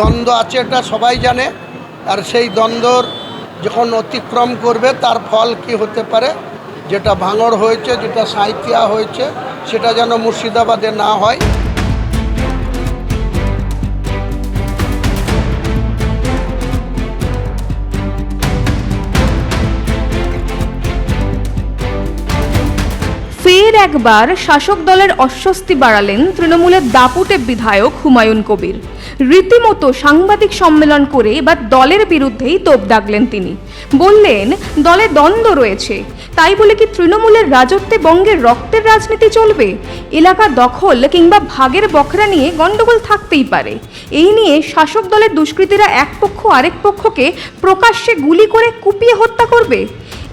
দ্বন্দ্ব আছে এটা সবাই জানে, আর সেই দ্বন্দ্বর যখন অতিক্রম করবে, তার ফল কি হতে পারে? যেটা ভাঙড় হয়েছে, যেটা সাঁইতিয়া হয়েছে, সেটা যেন মুর্শিদাবাদে না হয়। একবার শাসক দলের অস্বস্তি বাড়ালেন তৃণমূলের দাপুটে বিধায়ক হুমায়ুন কবির। রীতিমতো সাংবাদিক সম্মেলন করে এবার দলের বিরুদ্ধেই তোপ দাগলেন তিনি। বললেন, দলে দ্বন্দ্ব রয়েছে। তাই বলে কি তৃণমূলের রাজত্বে বঙ্গের রক্তের রাজনীতি চলবে? এলাকা দখল কিংবা ভাগের বখরা নিয়ে গণ্ডগোল থাকতেই পারে। এই নিয়ে শাসক দলের দুষ্কৃতীরা এক পক্ষ আরেক পক্ষকে প্রকাশ্যে গুলি করে কুপিয়ে হত্যা করবে?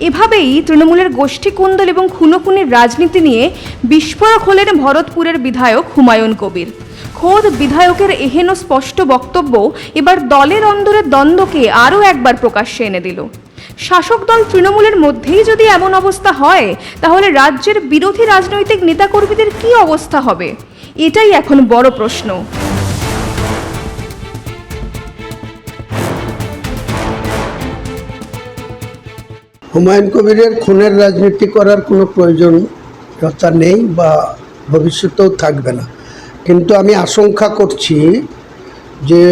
এভাবেই তৃণমূলের গোষ্ঠী কুন্দল এবং খুনোখুনির রাজনীতি নিয়ে বিস্ফোরক হলেন ভরতপুরের বিধায়ক হুমায়ুন কবির। খোদ বিধায়কের এহেন স্পষ্ট বক্তব্য এবার দলের অন্দরের দ্বন্দ্বকে আরও একবার প্রকাশ্যে এনে দিল। শাসক দল তৃণমূলের মধ্যেই যদি এমন অবস্থা হয়, তাহলে রাজ্যের বিরোধী রাজনৈতিক নেতাকর্মীদের কী অবস্থা হবে? এটাই এখন বড় প্রশ্ন। হুমায়ুন কবিরের খুনের রাজনীতি করার কোনো প্রয়োজনতা নেই বা ভবিষ্যতেও থাকবে না। কিন্তু আমি আশঙ্কা করছি যে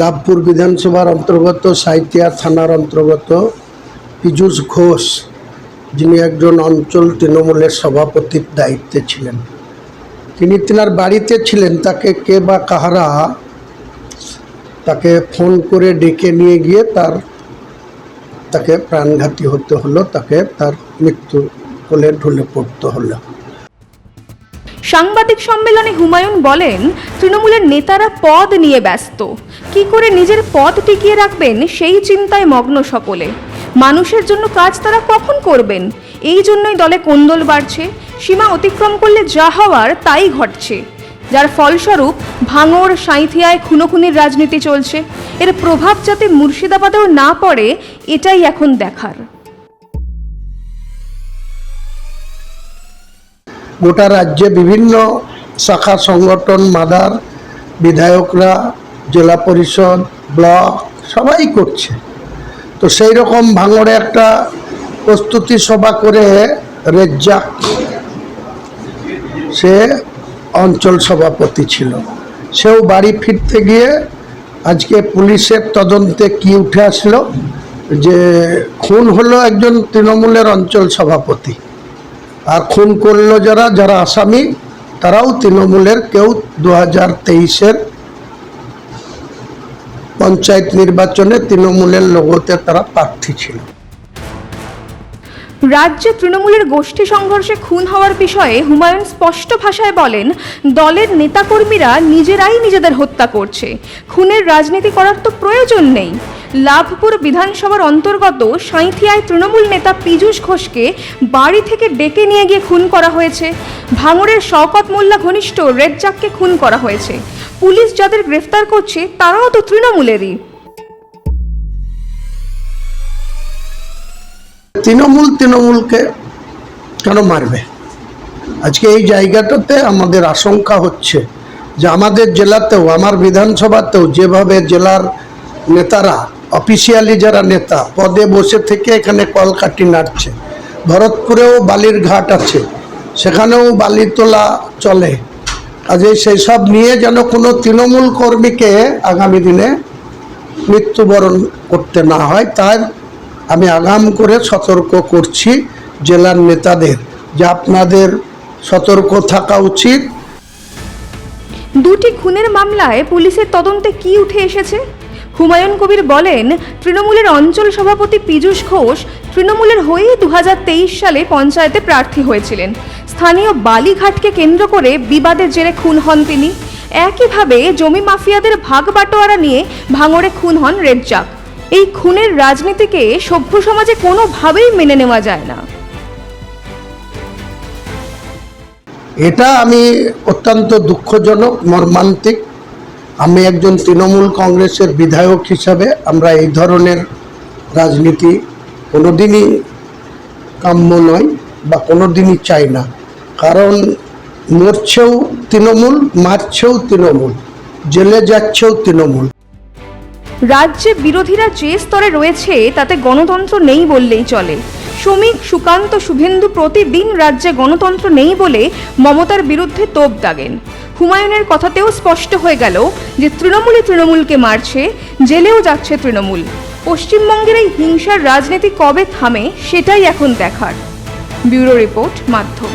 লাভপুর বিধানসভার অন্তর্গত সাইতিয়া থানার অন্তর্গত পীযূষ ঘোষ যিনি একজন অঞ্চল তৃণমূলের সভাপতির দায়িত্বে ছিলেন। তিনি তিনার বাড়িতে ছিলেন, তাকে কে বা কাহারা তাকে ফোন করে ডেকে নিয়ে গিয়ে তার তাকে প্রাণঘাতী হতে হলো, তাকে তার মৃত্যু কোলে ঢলে পড়তে হলো। সাংবাদিক সম্মেলনে হুমায়ুন বলেন, তৃণমূলের নেতারা পদ নিয়ে ব্যস্ত। কি করে নিজের পদ টিকিয়ে রাখবেন সেই চিন্তায় মগ্ন সকলে। মানুষের জন্য কাজ তারা কখন করবেন? এই জন্যই দলে কোন্দল বাড়ছে, সীমা অতিক্রম করলে যা হওয়ার তাই ঘটছে। যার ফলস্বরূপ ভাঙড় সাঁইথিয়ায় খুনোখুনির রাজনীতি চলছে। এর প্রভাব যাতে মুর্শিদাবাদেও না পড়ে, এটাই এখন দেখার। গোটা রাজ্যে বিভিন্ন শাখা সংগঠন, মাদার, বিধায়করা, জেলা পরিষদ, ব্লক, সবাই করছে। তো সেই রকম ভাঙড়ে একটা প্রস্তুতি সভা করে রেজ্জাক, সে অঞ্চল সভাপতি ছিল। সেও বাড়ি ফিরতে গিয়ে আজকে পুলিশের তদন্তে কি উঠে আসলো? যে খুন হলো একজন তৃণমূলের অঞ্চল সভাপতি। আর খুন করল যারা যারা আসামি, তারাও তৃণমূলের। কেউ দু হাজার তেইশের পঞ্চায়েত নির্বাচনে তৃণমূলের লোগোতে তারা প্রার্থী ছিল। রাজ্যে তৃণমূলের গোষ্ঠী সংঘর্ষে খুন হওয়ার বিষয়ে হুমায়ুন স্পষ্ট ভাষায় বলেন, দলের নেতাকর্মীরা নিজেরাই নিজেদের হত্যা করছে। খুনের রাজনীতি করার তো প্রয়োজন নেই। লাভপুর বিধানসভার অন্তর্গত সাঁইথিয়ায় তৃণমূল নেতা পীযূষ ঘোষকে বাড়ি থেকে ডেকে নিয়ে গিয়ে খুন করা হয়েছে। ভাঙড়ের শওকত মোল্লা ঘনিষ্ঠ রেজ্জাককে খুন করা হয়েছে। পুলিশ যাদের গ্রেফতার করছে, তারাও তো তৃণমূলেরই। তৃণমূল তৃণমূলকে কেন মারবে? আজকে এই জায়গাটাতে আমাদের আশঙ্কা হচ্ছে যে আমাদের জেলাতেও, আমার বিধানসভাতেও যেভাবে জেলার নেতারা, অফিসিয়ালি যারা নেতা, পদে বসে থেকে এখানে কলকাটি নাড়ছে। ভরতপুরেও বালির ঘাট আছে, সেখানেও বালি তোলা চলে। কাজে সেই সব নিয়ে যেন কোনো তৃণমূল কর্মীকে আগামী দিনে মৃত্যুবরণ করতে না হয়, তার আমি আগাম করে সতর্ক করছি জেলার নেতাদের যে আপনাদের সতর্ক থাকা উচিত। দুটি খুনের মামলায় পুলিশের তদন্তে কি উঠে এসেছে? হুমায়ুন কবির বলেন, তৃণমূলের অঞ্চল সভাপতি পীযূষ ঘোষ তৃণমূলের হয়েই দু হাজার তেইশ সালে পঞ্চায়েতে প্রার্থী হয়েছিলেন। স্থানীয় বালিঘাটকে কেন্দ্র করে বিবাদের জেরে খুন হন তিনি। একইভাবে জমি মাফিয়াদের ভাগ বাটোয়ারা নিয়ে ভাঙড়ে খুন হন রেজ্জাক। এই খুনের রাজনীতিকে সভ্য সমাজে কোনোভাবেই মেনে নেওয়া যায় না। এটা আমি অত্যন্ত দুঃখজনক, মর্মান্তিক। আমি একজন তৃণমূল কংগ্রেসের বিধায়ক হিসাবে আমরা এই ধরনের রাজনীতি কোনোদিনই কাম্য নয় বা কোনোদিনই চাই না। কারণ মরছেও তৃণমূল, মারছেও তৃণমূল, জেলে যাচ্ছেও তৃণমূল। রাজ্যে বিরোধীরা যে স্তরে রয়েছে, তাতে গণতন্ত্র নেই বললেই চলে। শ্রমিক সুকান্ত শুভেন্দু প্রতিদিন রাজ্যে গণতন্ত্র নেই বলে মমতার বিরুদ্ধে তোপ দাগেন। হুমায়ুনের কথাতেও স্পষ্ট হয়ে গেল যে তৃণমূলই তৃণমূলকে মারছে, জেলেও যাচ্ছে তৃণমূল। পশ্চিমবঙ্গের এই হিংসার রাজনীতি কবে থামে, সেটাই এখন দেখার। ব্যুরো রিপোর্ট মাধ্যম।